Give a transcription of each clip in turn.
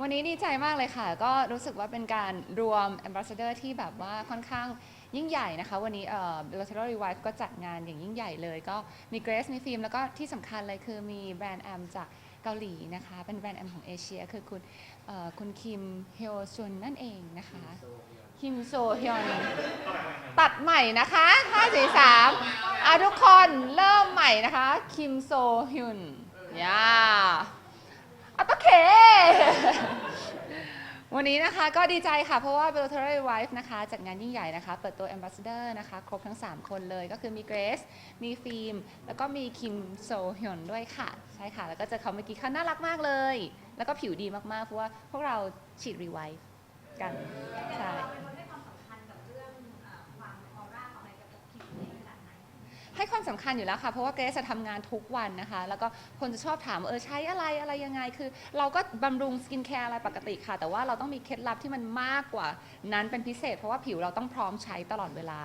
วันนี้ดีใจมากเลยค่ะ ก็รู้สึกว่าเป็นการรวม Ambassador ที่แบบว่าค่อนข้างยิ่งใหญ่นะคะ วันนี้เอ่อ Bilateral Revive ก็จัดงานอย่างยิ่งใหญ่เลย ก็มีเกรซมีฟิล์ม แล้วก็ที่สำคัญเลยคือมีแบรนด์แอมจากเกาหลีนะคะ เป็นแบรนด์แอมของเอเชีย คือคุณเอ่อคุณคิมเฮโอซุนนั่นเองนะคะ คิมโซฮยอน ตัดใหม่นะคะ5 4 3อะทุกคนเริ่มใหม่นะคะ คิมโซฮยุนย่า อะโอเค วันนี้นะคะก็ดีใจค่ะ เพราะว่า b e l l a t o r y Wife นะคะจัดงานยิ่งใหญ่นะคะ เปิดตัว Ambassador นะคะ ครบทั้ง 3 คนเลยก็คือมีเกรซมีฟิล์ม แล้วก็มีคิมโซฮยอนด้วยค่ะ ใช่ค่ะ แล้วก็เจอเขาเมื่อกี้เขาน่ารักมากเลย แล้วก็ผิวดีมากๆ เพราะว่าพวกเราฉีด Revive กัน ใช่ ให้ความสำคัญอยู่แล้วค่ะ เพราะว่าเกรซจะทำงานทุกวันนะคะ แล้วก็คนจะชอบถามว่าเออใช้อะไรอะไรยังไง คือ เราก็บำรุงสกินแคร์อะไรปกติค่ะ แต่ว่าเราต้องมีเคล็ดลับที่มันมากกว่านั้นเป็นพิเศษ เพราะว่าผิวเราต้องพร้อมใช้ตลอดเวลา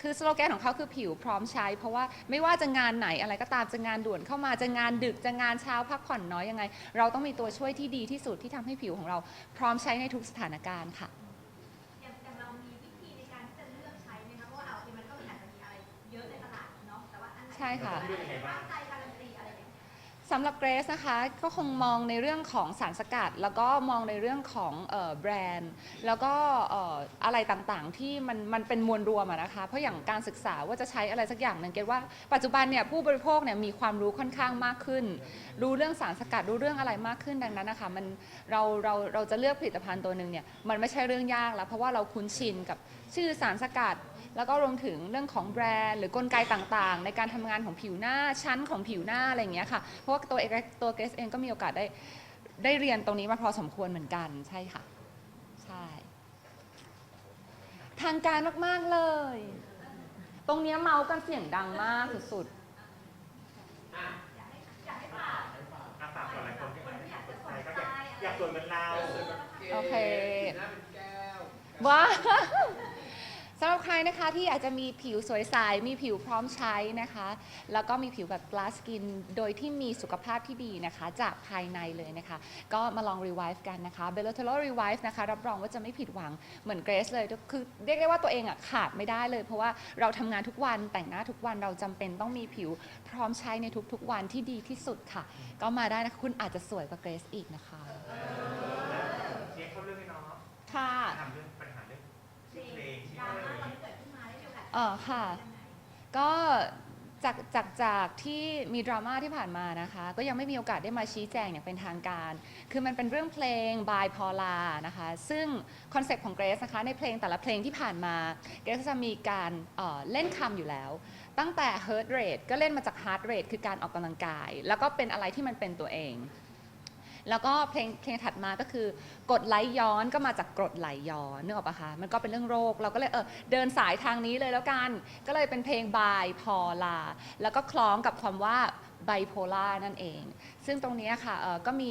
คือสโลแกนของเขาคือผิวพร้อมใช้ เพราะว่าไม่ว่าจะงานไหนอะไรก็ตามจะงานด่วนเข้ามาจะงานดึกจะงานเช้าพักผ่อนน้อยยังไง เราต้องมีตัวช่วยที่ดีที่สุดที่ทำให้ผิวของเราพร้อมใช้ในทุกสถานการณ์ค่ะ งเงี้ยสำหรับเกรซนะคะก็คงมองในเรื่องของสารสกัด แล้วก็มองในเรื่องของเอ่อแบรนด์ แล้วก็เอ่ออะไรต่างๆที่มันมันเป็นมวลรวมอะนะคะ เพราะอย่างการศึกษาว่าจะใช้อะไรสักอย่างหนึ่งเกรซว่าปัจจุบันเนี่ยผู้บริโภคเนี่ยมีความรู้ค่อนข้างมากขึ้น รู้เรื่องสารสกัดรู้เรื่องอะไรมากขึ้นดังนั้นนะคะมันเราเราเราจะเลือกผลิตภัณฑ์ตัวหนึ่งเนี่ยมันไม่ใช่เรื่องยากแล้วเพราะว่าเราคุ้นชินกับชื่อสารสกัด แล้วก็รวมถึงเรื่องของแบรนด์ หรือกลไกต่างๆ ในการทำงานของผิวหน้าชั้นของผิวหน้าอะไรอย่างเงี้ยค่ะ เพราะว่าตัวเองตัวเกรซเองก็มีโอกาสได้ได้เรียนตรงนี้มาพอสมควรเหมือนกันใช่ค่ะ ใช่ ทางการมากๆเลย ตรงเนี้ยเมาส์กันเสียงดังมากสุดอาฝากก่อนหลายคนที่มาอยากสนใจก็อยากอยากสวยเหมือนเราๆโอเคหน้าเป็นแก้วว้าว สำหรับใครนะคะที่อยากจะมีผิวสวยใส มีผิวพร้อมใช้นะคะ แล้วก็มีผิวแบบ glass skin โดยที่มีสุขภาพที่ดีนะคะ จากภายในเลยนะคะ ก็มาลอง revive กันนะคะ b e l l a t o r revive นะคะ รับรองว่าจะไม่ผิดหวังเหมือนเกรซเลย คือเรียกได้ว่าตัวเองอะขาดไม่ได้เลย เพราะว่าเราทำงานทุกวันแต่งหน้าทุกวันเราจำเป็นต้องมีผิวพร้อมใช้ในทุกๆวันที่ดีที่สุดค่ะ ก็มาได้นะคะคุณอาจจะสวยกว่าเกรซอีกนะคะ เช็คเข้าเรื่องให้น้องค่ะ เออค่ะ ก็จากจากจากที่มีดราม่าที่ผ่านมานะคะ ก็ยังไม่มีโอกาสได้มาชี้แจงอย่างเป็นทางการ คือมันเป็นเรื่องเพลง by Paula นะคะ ซึ่งคอนเซปต์ของเกรซนะคะในเพลงแต่ละเพลงที่ผ่านมาเกรซจะมีการเอ่อเล่นคำอยู่แล้ว ตั้งแต่ heart rate ก็เล่นมาจาก heart rate คือการออกกำลังกาย แล้วก็เป็นอะไรที่มันเป็นตัวเอง แล้วก็เพลงเพลงถัดมาก็คือกดไหลย้อนก็มาจากกรดไหลย้อนนึกออกปะคะมันก็เป็นเรื่องโรค เราก็เลยเออเดินสายทางนี้เลยแล้วกัน ก็เลยเป็นเพลงบายพอลา แล้วก็คล้องกับความว่าไบโพล่านั่นเอง ซึ่งตรงนี้ค่ะก็มี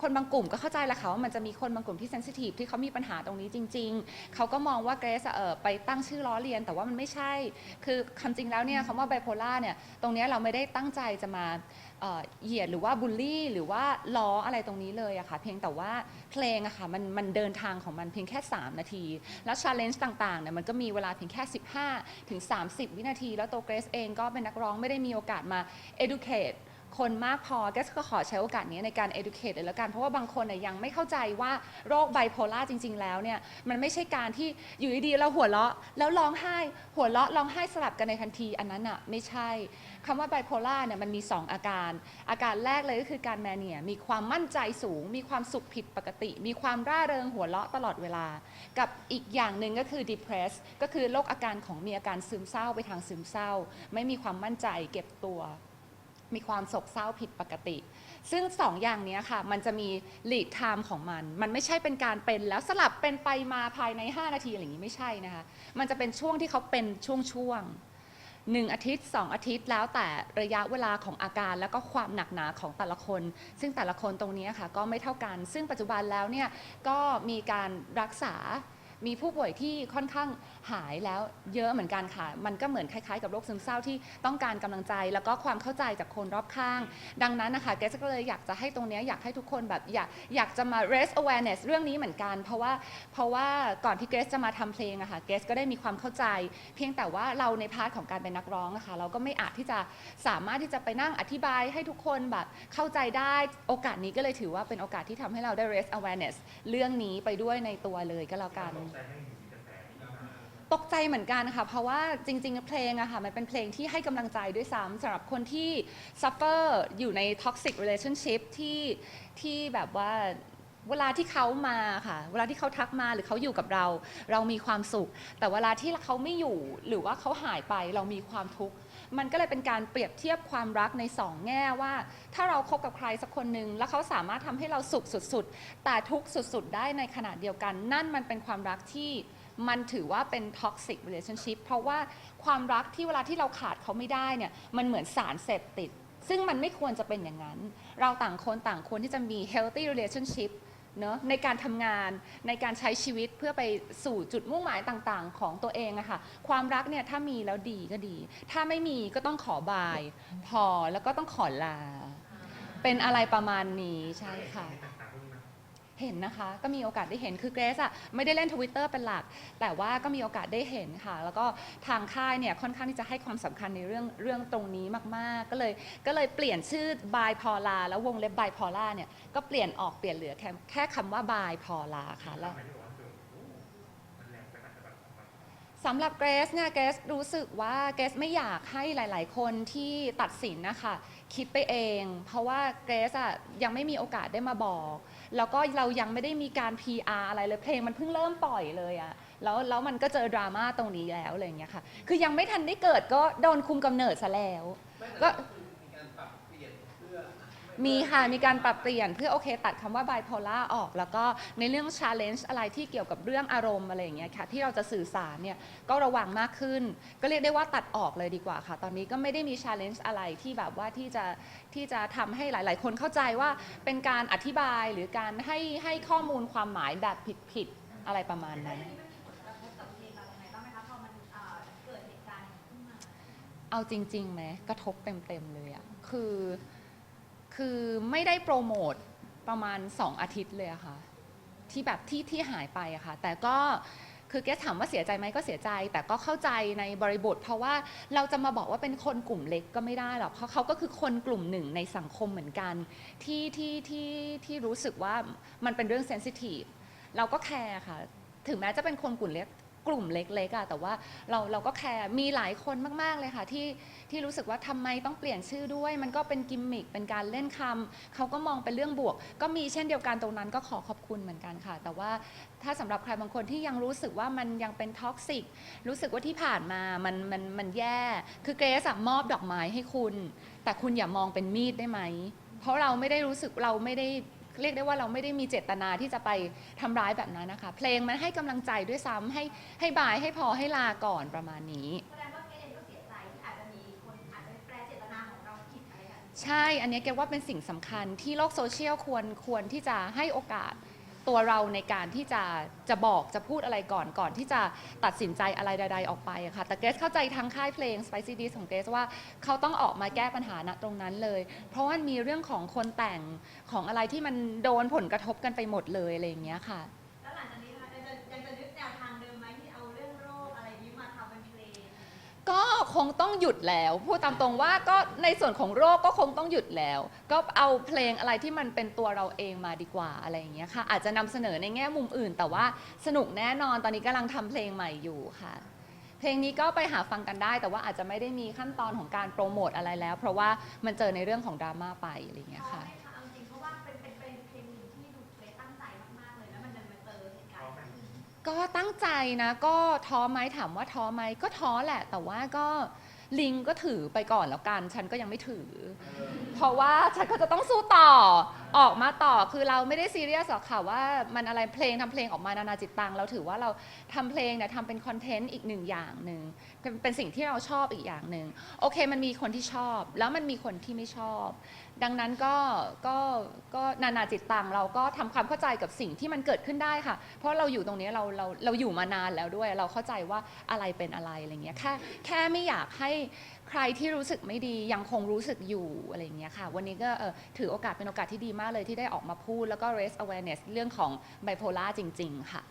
คนบางกลุ่มก็เข้าใจแหละค่ะว่ามันจะมีคนบางกลุ่มที่เซนซิทีฟที่เขามีปัญหาตรงนี้จริง ๆ เขาก็มองว่าเกรซอะเออไปตั้งชื่อล้อเลียน แต่ว่ามันไม่ใช่ คือคำจริงแล้วเนี่ยคำว่าไบโพล่าเนี่ยตรงนี้เราไม่ได้ตั้งใจจะมา เอ่อเหยียดหรือว่าบูลลี่หรือว่าล้ออะไรตรงนี้เลยอะค่ะ เพียงแต่ว่าเพลงอะค่ะมันมันเดินทางของมันเพียงแค่ 3 นาที แล้วชาเลนจ์ต่างๆเนี่ยมันก็มีเวลาเพียงแค่ 15 ถึง 30 วินาที แล้วตัวเกรซเองก็เป็นนักร้องไม่ได้มีโอกาสมา educate คนมากพอเกรซก็ขอใช้โอกาสนี้ในการ educate เลยแล้วกัน เพราะว่าบางคนน่ยยังไม่เข้าใจว่าโรคไบโพล่าจริง ๆ แล้วเนี่ยมันไม่ใช่การที่อยู่ดีๆเราหัวเราะแล้วร้องไห้ หัวเราะร้องไห้สลับกันในทันทีอันนั้นอะไม่ใช่คำว่าไบโพล่าเนี่ยมันมี 2 อาการ อาการแรกเลยก็คือการแมเนียมีความมั่นใจสูง มีความสุขผิดปกติ มีความร่าเริงหัวเราะตลอดเวลา กับอีกอย่างหนึ่งก็คือ depress ก็คือโรคอาการของมีอาการซึมเศร้าไปทางซึมเศร้า ไม่มีความมั่นใจเก็บตัว มีความโศกเศร้าผิดปกติ ซึ่งสองอย่างนี้ค่ะ มันจะมี lead time ของมัน มันไม่ใช่เป็นการเป็นแล้วสลับเป็นไปมาภายใน 5 นาทีอะไรอย่างนี้ไม่ใช่นะคะ มันจะเป็นช่วงที่เขาเป็นช่วงๆหนึ่งอาทิตย์ 2 อาทิตย์แล้วแต่ระยะเวลาของอาการ แล้วก็ความหนักหนาของแต่ละคน ซึ่งแต่ละคนตรงนี้ค่ะ ก็ไม่เท่ากัน ซึ่งปัจจุบันแล้วเนี่ยก็มีการรักษามีผู้ป่วยที่ค่อนข้างหายแล้วเยอะเหมือนกันค่ะ มันก็เหมือนคล้ายๆกับโรคซึมเศร้าที่ต้องการกำลังใจ แล้วก็ความเข้าใจจากคนรอบข้าง ดังนั้นนะคะเกสก็เลยอยากจะให้ตรงนี้อยากให้ทุกคนแบบอยากอยากจะมา raise awareness เรื่องนี้เหมือนกัน เพราะว่าเพราะว่าก่อนที่เกสจะมาทำเพลงอะค่ะเกสก็ได้มีความเข้าใจ เพียงแต่ว่าเราในพาร์ทของการเป็นนักร้องอะค่ะเราก็ไม่อาจที่จะสามารถที่จะไปนั่งอธิบายให้ทุกคนแบบเข้าใจได้โอกาสนี้ก็เลยถือว่าเป็นโอกาสที่ทำให้เราได้ raise awareness เรื่องนี้ไปด้วยในตัวเลยก็แล้วกัน ตกใจเหมือนกันค่ะ เพราะว่าจริง ๆ เพลงอะค่ะ มันเป็นเพลงที่ให้กำลังใจด้วยซ้ำสำหรับคนที่ suffer อยู่ใน toxic relationship ที่ที่แบบว่าเวลาที่เขามาค่ะ เวลาที่เขาทักมาหรือเขาอยู่กับเรา เรามีความสุข แต่เวลาที่เขาไม่อยู่หรือว่าเขาหายไปเรามีความทุกข์ มันก็เลยเป็นการเปรียบเทียบความรักในสองแง่ว่า ถ้าเราคบกับใครสักคนหนึ่งแล้วเขาสามารถทำให้เราสุขสุดๆ แต่ทุกข์สุดๆ ได้ในขณะเดียวกัน นั่นมันเป็นความรักที่ มันถือว่าเป็น toxic relationship เพราะว่าความรักที่เวลาที่เราขาดเขาไม่ได้เนี่ยมันเหมือนสารเสพติด ซึ่งมันไม่ควรจะเป็นอย่างนั้น เราต่างคนต่างควรที่จะมี healthy relationship เนอะในการทำงานในการใช้ชีวิตเพื่อไปสู่จุดมุ่งหมายต่างๆ ของตัวเองอะค่ะความรักเนี่ยถ้ามีแล้วดีก็ดี ถ้าไม่มีก็ต้องขอบาย พอแล้วก็ต้องขอลา เป็นอะไรประมาณนี้ใช่ค่ะต่างๆพวกนี้นะ เห็นนะคะ ก็มีโอกาสได้เห็นคือเกรซอะไม่ได้เล่นทวิตเตอร์เป็นหลัก แต่ว่าก็มีโอกาสได้เห็นค่ะ แล้วก็ทางค่ายเนี่ยค่อนข้างที่จะให้ความสำคัญในเรื่องเรื่องตรงนี้มาก ๆ ก็เลยก็เลยเปลี่ยนชื่อบายพอลาแล้ววงเล็บบายพอลาเนี่ยก็เปลี่ยนออกเปลี่ยนเหลือแค่แค่คำว่าบายพอลาค่ะแล้วสำหรับเกรซเนี่ยเกรซรู้สึกว่าเกรซไม่อยากให้หลาย ๆ คนที่ตัดสินนะคะ คิดไปเอง เพราะว่าเกรซอะยังไม่มีโอกาสได้มาบอก แล้วก็เรายังไม่ได้มีการ PR อะไรเลยเพลงมันเพิ่งเริ่มปล่อยเลยอะแล้วแล้วมันก็เจอดราม่าตรงนี้แล้วอะไรอย่างเงี้ยค่ะ คือยังไม่ทันได้เกิดก็โดนคุมกำเนิดซะแล้วก็ มีการปรับเปลี่ยนเพื่อ มีค่ะมีการปรับเปลี่ยนเพื่อโอเค ตัดคำว่า bipolar ออก แล้วก็ในเรื่อง challenge อะไรที่เกี่ยวกับเรื่องอารมณ์อะไรอย่างเงี้ยค่ะที่เราจะสื่อสารเนี่ยก็ระวังมากขึ้น ก็เรียกได้ว่าตัดออกเลยดีกว่าค่ะ ตอนนี้ก็ไม่ได้มี challenge อะไรที่แบบว่าที่จะที่จะทำให้หลาย ๆ คนเข้าใจว่าเป็นการอธิบายหรือการให้ให้ข้อมูลความหมายแบบผิด ๆ อะไรประมาณนั้นอันนี้มันมีผลกระทบกับเพลงเรายังไงบ้างไหมคะพอมันเอ่อเกิดเหตุการณ์อย่างนี้ขึ้นมาเอาจริงๆไหมกระทบเต็ม ๆ เลยอะคือ คือไม่ได้โปรโมทประมาณ 2 อาทิตย์เลยอะค่ะ ที่แบบที่ที่หายไปอะค่ะ แต่ก็คือแกถามว่าเสียใจไหมก็เสียใจ แต่ก็เข้าใจในบริบท เพราะว่าเราจะมาบอกว่าเป็นคนกลุ่มเล็กก็ไม่ได้หรอกเพราะเขาก็คือคนกลุ่มหนึ่งในสังคมเหมือนกัน ที่ที่ที่ที่รู้สึกว่ามันเป็นเรื่องเซนซิทีฟเราก็แคร์ค่ะ ถึงแม้จะเป็นคนกลุ่มเล็ก กลุ่มเล็กๆอะแต่ว่าเราเราก็แคร์มีหลายคนมากๆเลยค่ะ ที่ที่รู้สึกว่าทำไมต้องเปลี่ยนชื่อด้วย มันก็เป็นกิมมิคเป็นการเล่นคำเขาก็มองเป็นเรื่องบวก ก็มีเช่นเดียวกันตรงนั้นก็ขอขอบคุณเหมือนกันค่ะ แต่ว่าถ้าสำหรับใครบางคนที่ยังรู้สึกว่ามันยังเป็นท็อกซิกรู้สึกว่าที่ผ่านมามันมันมันแย่ คือเกรซอะมอบดอกไม้ให้คุณ แต่คุณอย่ามองเป็นมีดได้ไหม เพราะเราไม่ได้รู้สึกเราไม่ได้ เรียกได้ว่าเราไม่ได้มีเจตนาที่จะไปทำร้ายแบบนั้นนะคะ เพลงมันให้กำลังใจด้วยซ้ำให้ให้บายให้พอให้ลาก่อนประมาณนี้ แสดงว่าเกรซเองก็เสียใจที่อาจจะมีคนอาจจะไปแปลเจตนาของเราผิดอะไรแบบนี้ ใช่ อันเนี้ยแกว่าเป็นสิ่งสำคัญที่โลกโซเชียลควรควรที่จะให้โอกาส ตัวเราในการที่จะจะบอกจะพูดอะไรก่อนก่อนที่จะตัดสินใจอะไรใดๆออกไปอะค่ะแต่เกรซเข้าใจทางค่ายเพลง Spicy d ของเกรซว่าเขาต้องออกมาแก้ปัญหาณตรงนั้นเลย เพราะว่ามีเรื่องของคนแต่งของอะไรที่มันโดนผลกระทบกันไปหมดเลยอะไรอย่างเงี้ยค่ะ คงต้องหยุดแล้ว พูดตามตรงว่าก็ในส่วนของโรคก็คงต้องหยุดแล้ว ก็เอาเพลงอะไรที่มันเป็นตัวเราเองมาดีกว่าอะไรอย่างเงี้ยค่ะ อาจจะนำเสนอในแง่มุมอื่น แต่ว่าสนุกแน่นอนตอนนี้กำลังทำเพลงใหม่อยู่ค่ะ เพลงนี้ก็ไปหาฟังกันได้ แต่ว่าอาจจะไม่ได้มีขั้นตอนของการโปรโมทอะไรแล้ว เพราะว่ามันเจอในเรื่องของดราม่าไปอะไรอย่างเงี้ยค่ะ ก็ตั้งใจนะก็ท้อไหมถามว่าท้อไหมก็ท้อแหละ แต่ว่าก็ลิงก็ถือไปก่อนแล้วกัน ฉันก็ยังไม่ถือ เพราะว่าฉันก็จะต้องสู้ต่อออกมาต่อคือเราไม่ได้ซีเรียสหรอกค่ะว่ามันอะไรเพลงทำเพลงออกมานานาจิตตังเราถือว่าเราทำเพลงเนี่ยทำเป็นคอนเทนต์อีกหนึ่งอย่างหนึ่งเป็นสิ่งที่เราชอบอีกอย่างหนึ่งโอเค มันมีคนที่ชอบ แล้วมันมีคนที่ไม่ชอบ ดังนั้นก็ก็ก็นานาจิตตังเราก็ทำความเข้าใจกับสิ่งที่มันเกิดขึ้นได้ค่ะ เพราะเราอยู่ตรงนี้เราเราเราอยู่มานานแล้วด้วย เราเข้าใจว่าอะไรเป็นอะไรอะไรเงี้ยแค่แค่ไม่อยากให้ใครที่รู้สึกไม่ดียังคงรู้สึกอยู่อะไรเงี้ยค่ะ วันนี้ก็เออถือโอกาสเป็นโอกาสที่ดีมากเลยที่ได้ออกมาพูดแล้วก็ raise awareness เรื่องของ bipolar จริง ๆ ค่ะ